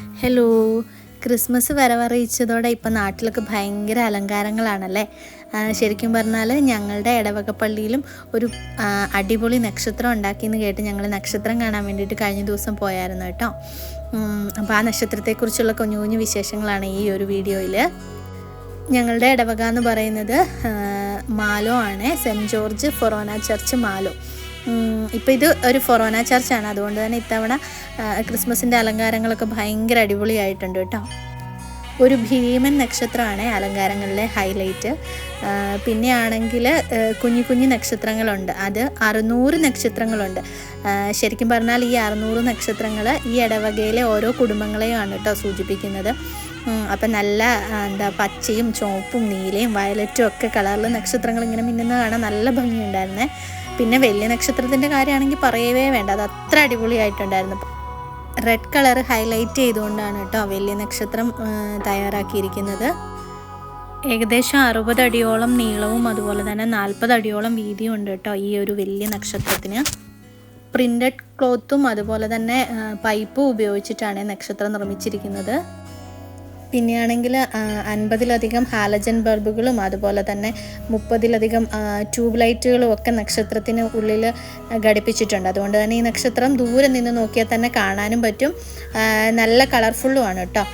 Hello Christmas വരവറിയിച്ചതോടെ ഇപ്പം നാട്ടിലൊക്കെ ഭയങ്കര അലങ്കാരങ്ങളാണല്ലേ? ശരിക്കും പറഞ്ഞാൽ ഞങ്ങളുടെ ഇടവകപ്പള്ളിയിലും ഒരു അടിപൊളി നക്ഷത്രം ഉണ്ടാക്കിയെന്ന് കേട്ട് ഞങ്ങൾ നക്ഷത്രം കാണാൻ വേണ്ടിയിട്ട് കഴിഞ്ഞ ദിവസം പോയായിരുന്നു കേട്ടോ. അപ്പോൾ ആ നക്ഷത്രത്തെക്കുറിച്ചുള്ള കുഞ്ഞു കുഞ്ഞു വിശേഷങ്ങളാണ് ഈ ഒരു വീഡിയോയിൽ ഞങ്ങളുടെ ഇടവക എന്ന് പറയുന്നത് മാലോ ആണ്. Saint George forane church Malo. ഇപ്പോൾ ഇത് ഒരു ഫൊറോന ചർച്ചാണ്. അതുകൊണ്ട് തന്നെ ഇത്തവണ ക്രിസ്മസിന്റെ അലങ്കാരങ്ങളൊക്കെ ഭയങ്കര അടിപൊളിയായിട്ടുണ്ട് കേട്ടോ. ഒരു ഭീമൻ നക്ഷത്രമാണ് അലങ്കാരങ്ങളിലെ ഹൈലൈറ്റ് പിന്നെ ആണെങ്കിൽ കുഞ്ഞു കുഞ്ഞു നക്ഷത്രങ്ങളുണ്ട്. അത് അറുന്നൂറ് നക്ഷത്രങ്ങളുണ്ട്. ശരിക്കും പറഞ്ഞാൽ ഈ അറുന്നൂറ് നക്ഷത്രങ്ങൾ ഈ ഇടവകയിലെ ഓരോ കുടുംബങ്ങളെയാണ് കേട്ടോ സൂചിപ്പിക്കുന്നത്. അപ്പം നല്ല എന്താ പച്ചയും ചുവപ്പും നീലയും വയലറ്റും ഒക്കെ കളറിൽ നക്ഷത്രങ്ങൾ ഇങ്ങനെ മിന്നുന്ന കാണാൻ നല്ല ഭംഗിയുണ്ടായിരുന്നേ. പിന്നെ വലിയ നക്ഷത്രത്തിന്റെ കാര്യമാണെങ്കിൽ പറയവേ വേണ്ട. അത് അത്ര അടിപൊളിയായിട്ടുണ്ടായിരുന്നു. റെഡ് കളർ ഹൈലൈറ്റ് ചെയ്തുകൊണ്ടാണ് കേട്ടോ വലിയ നക്ഷത്രം തയ്യാറാക്കിയിരിക്കുന്നത്. ഏകദേശം അറുപത് അടിയോളം നീളവും അതുപോലെ തന്നെ നാൽപ്പത് അടിയോളം വീതിയും ഉണ്ട് കേട്ടോ ഈ ഒരു വലിയ നക്ഷത്രത്തിന്. പ്രിന്റഡ് ക്ലോത്തും അതുപോലെ തന്നെ പൈപ്പും ഉപയോഗിച്ചിട്ടാണ് നക്ഷത്രം നിർമ്മിച്ചിരിക്കുന്നത്. പിന്നെയാണെങ്കിൽ അൻപതിലധികം ഹാലജൻ ബൾബുകളും അതുപോലെ തന്നെ മുപ്പതിലധികം ട്യൂബ് ലൈറ്റുകളും ഒക്കെ നക്ഷത്രത്തിന് ഉള്ളിൽ ഘടിപ്പിച്ചിട്ടുണ്ട്. അതുകൊണ്ട് തന്നെ ഈ നക്ഷത്രം ദൂരെ നിന്ന് നോക്കിയാൽ തന്നെ കാണാനും പറ്റും. നല്ല കളർഫുള്ളുമാണ് കേട്ടോ.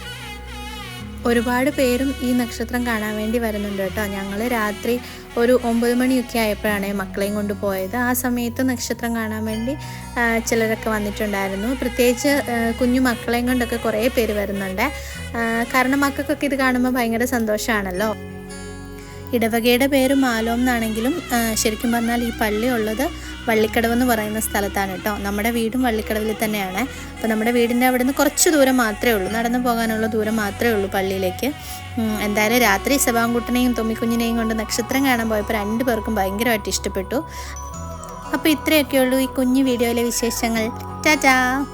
ഒരുപാട് പേരും ഈ നക്ഷത്രം കാണാൻ വേണ്ടി വരുന്നുണ്ട് കേട്ടോ. ഞങ്ങൾ രാത്രി ഒരു ഒമ്പത് മണിയൊക്കെ ആയപ്പോഴാണ് മക്കളെയും കൊണ്ട് പോയത്. ആ സമയത്ത് നക്ഷത്രം കാണാൻ വേണ്ടി ചിലരൊക്കെ വന്നിട്ടുണ്ടായിരുന്നു. പ്രത്യേകിച്ച് കുഞ്ഞു മക്കളെയും കൊണ്ടൊക്കെ കുറേ പേര് വരുന്നുണ്ട്. കാരണം മക്കൾക്കൊക്കെ ഇത് കാണുമ്പോൾ ഭയങ്കര സന്തോഷമാണല്ലോ ഇടവകയുടെ പേര് മാലോം എന്നാണെങ്കിലും ശരിക്കും പറഞ്ഞാൽ ഈ പള്ളി ഉള്ളത് വള്ളിക്കടവ് എന്ന് പറയുന്ന സ്ഥലത്താണ് കേട്ടോ. നമ്മുടെ വീടും വള്ളിക്കടവിൽ തന്നെയാണ്. അപ്പോൾ നമ്മുടെ വീടിന്റെ അവിടെ നിന്ന് കുറച്ച് ദൂരം മാത്രമേ ഉള്ളൂ. നടന്നു പോകാനുള്ള ദൂരം മാത്രമേ ഉള്ളൂ പള്ളിയിലേക്ക്. എന്തായാലും രാത്രി സഭാങ്കുട്ടനെയും തൊമ്മിക്കുഞ്ഞിനെയും കൊണ്ട് നക്ഷത്രം കാണാൻ പോയപ്പോൾ രണ്ടു പേർക്കും ഭയങ്കരമായിട്ട് ഇഷ്ടപ്പെട്ടു. അപ്പോൾ ഇത്രയൊക്കെ ഉള്ളൂ ഈ കുഞ്ഞു വീഡിയോയിലെ വിശേഷങ്ങൾ. ടാറ്റാ!